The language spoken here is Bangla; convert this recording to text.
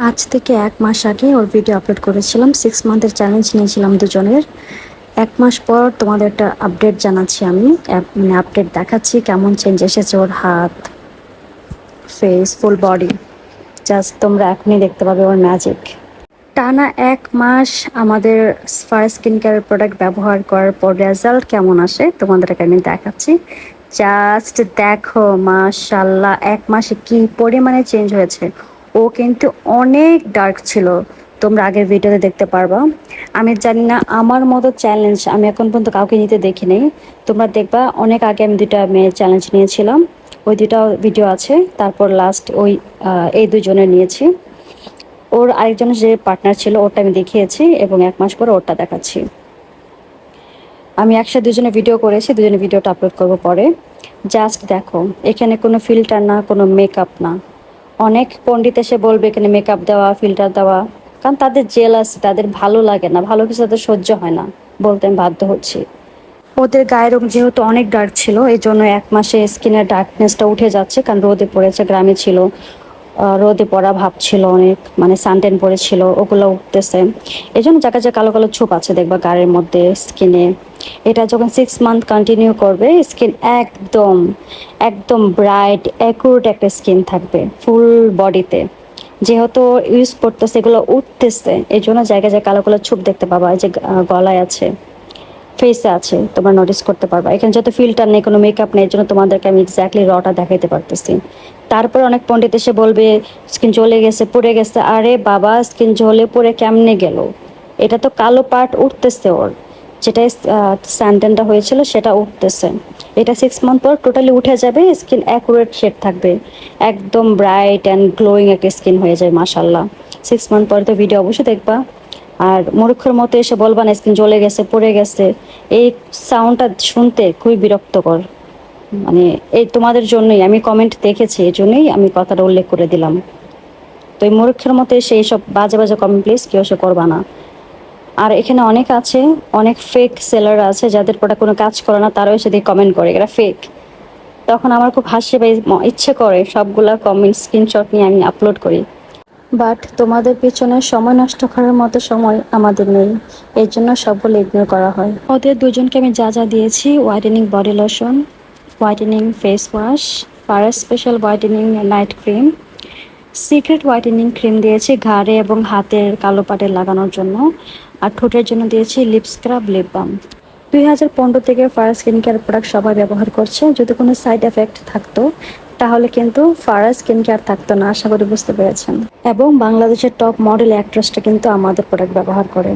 আজ থেকে এক মাস আগে ওর ভিডিও আপলোড করেছিলাম। সিক্স মান্থের চ্যালেঞ্জ নিয়েছিলাম দুজনের। এক মাস পর তোমাদের একটা আপডেট জানাচ্ছি আমি। মানে আপডেট দেখাচ্ছি কেমন চেঞ্জ এসেছে ওর হাত ফেস ফুল বডি জাস্ট তোমরা এখনই দেখতে পাবে ওর ম্যাজিক টানা এক মাস আমাদের ফার স্কিন কেয়ার প্রোডাক্ট ব্যবহার করার পর রেজাল্ট কেমন আসে তোমাদেরকে আমি দেখাচ্ছি। জাস্ট দেখো মাশাল্লাহ এক মাসে কি পরিমাণে চেঞ্জ হয়েছে। ও কিন্তু অনেক ডার্ক ছিল। তোমরা আগের ভিডিওতে দেখতে পারবা। আমি জানি না, আমার মতো চ্যালেঞ্জ আমি এখন পর্যন্ত কাউকে নিতে দেখি নাই। তোমরা দেখবা, অনেক আগে আমি দুটা মেয়ে চ্যালেঞ্জ নিয়েছিলাম। ওই দুটা ভিডিও আছে, তারপর লাস্ট ওই এই দুজনের নিয়েছি। ওর আরেকজনের যে পার্টনার ছিল, ওরটা আমি দেখিয়েছি এবং এক মাস পরে ওরটা দেখাচ্ছি। আমি একসাথে দুজনে ভিডিও করেছি, দুজনে ভিডিওটা আপলোড করব পরে। জাস্ট দেখো, এখানে কোনো ফিল্টার না, কোনো মেকআপ না। অনেক পণ্ডিত এসে বলবে এখানে মেকআপ দেওয়া ফিল্টার দেওয়া। কারণ তাদের জেল আছে, তাদের ভালো লাগে না। ভালো কিছু তাদের সহ্য হয় না বলতে আমি বাধ্য হচ্ছি। ওদের গায়ের রং যেহেতু অনেক ডার্ক ছিল এই জন্য এক মাসে স্কিনের ডার্কনেসটা উঠে যাচ্ছে, কারণ রোদে পড়েছে, গ্রামে ছিল। রোদে পড়া ভাব ছিল অনেক মানে সানটেন পড়েছিল, ওগুলো উঠতেছে। এই জন্য যে কালো কালো ছোপ আছে, দেখবা গায়ের মধ্যে স্কিনে এটা যখন সিক্স মান্থ কন্টিনিউ করবে স্কিন একদম একদম ব্রাইট অ্যাকুরেট একটা স্কিন থাকবে ফুল বডিতে যেহেতু ইউজ করতেছে, এগুলো উঠতেছে এই জন্য জায়গায় জায়গায় কালো কালো ছোপ দেখতে পাবা যে গলায় আছে ফেসে আছে, তোমরা নোটিস করতে পারবা। এখানে যত ফিল্টার নেই, কোনো মেকআপ নেই জন্য তোমাদেরকে আমি এক্স্যাক্টলি রটা দেখাইতে পারতেছি। তারপর অনেক পণ্ডিত এসে বলবে স্কিন জ্বলে গেছে, পড়ে গেছে। আরে বাবা স্কিন জ্বলে পড়ে কেমনে গেল? এটা তো কালো পার্ট উঠতেছে ওর। যেটা স্যান্ডেনটা হয়েছিল সেটা উঠতেছে। এটা সিক্স মান্থ পর টোটালি উঠে যাবে স্কিন অ্যাকুরেট শেড থাকবে। একদম ব্রাইট অ্যান্ড গ্লোয়িং একটা স্কিন হয়ে যায় মাসাল্লাহ সিক্স মান্থ পরে তো ভিডিও অবশ্যই দেখবা। আর মূর্খের মতো এসে বলবা না স্কিন জ্বলে গেছে, পড়ে গেছে। এই সাউন্ডটা শুনতে খুবই বিরক্তকর। মানে এই তোমাদের জন্যই, আমি কমেন্ট দেখেছি, এই জন্যই আমি কথাটা উল্লেখ করে দিলাম। তো এই মূর্খের মতো এসে এইসব বাজে বাজে কমেন্ট প্লিজ কেউ সে করবা না। আর এখানে অনেক আছে, অনেক ফেক সেলার আছে যাদের প্রোডাক্ট কোনো কাজ করে না, তারাও এসে দিয়ে কমেন্ট করে, এরা ফেক তখন আমার খুব হাসি বা ইচ্ছে করে সবগুলা কমেন্ট স্ক্রিনশট নিয়ে আমি আপলোড করি। বাট তোমাদের পিছনে সময় নষ্ট করার মতো সময় আমাদের নেই, এর জন্য সবগুলো ইগনোর করা হয়। ওদের দুজনকে আমি যা যা দিয়েছি whitening body lotion whitening face wash পারা special whitening night cream secret whitening cream দিয়েছি ঘাড়ে এবং হাতের কালো পাটে লাগানোর জন্য। আর ঠোঁটের জন্য দিয়েছি লিপ স্ক্রাব লিপ বাম দুই হাজার পনেরো থেকে ফারা স্কিন কেয়ার প্রোডাক্ট সবাই ব্যবহার করছে। যদি কোনো সাইড এফেক্ট থাকতো, তাহলে কিন্তু ফারা স্কিন কেয়ার থাকতো না, আশা করি বুঝতে পেরেছেন। এবং বাংলাদেশের টপ মডেল অ্যাক্ট্রেসটা কিন্তু আমাদের প্রোডাক্ট ব্যবহার করে।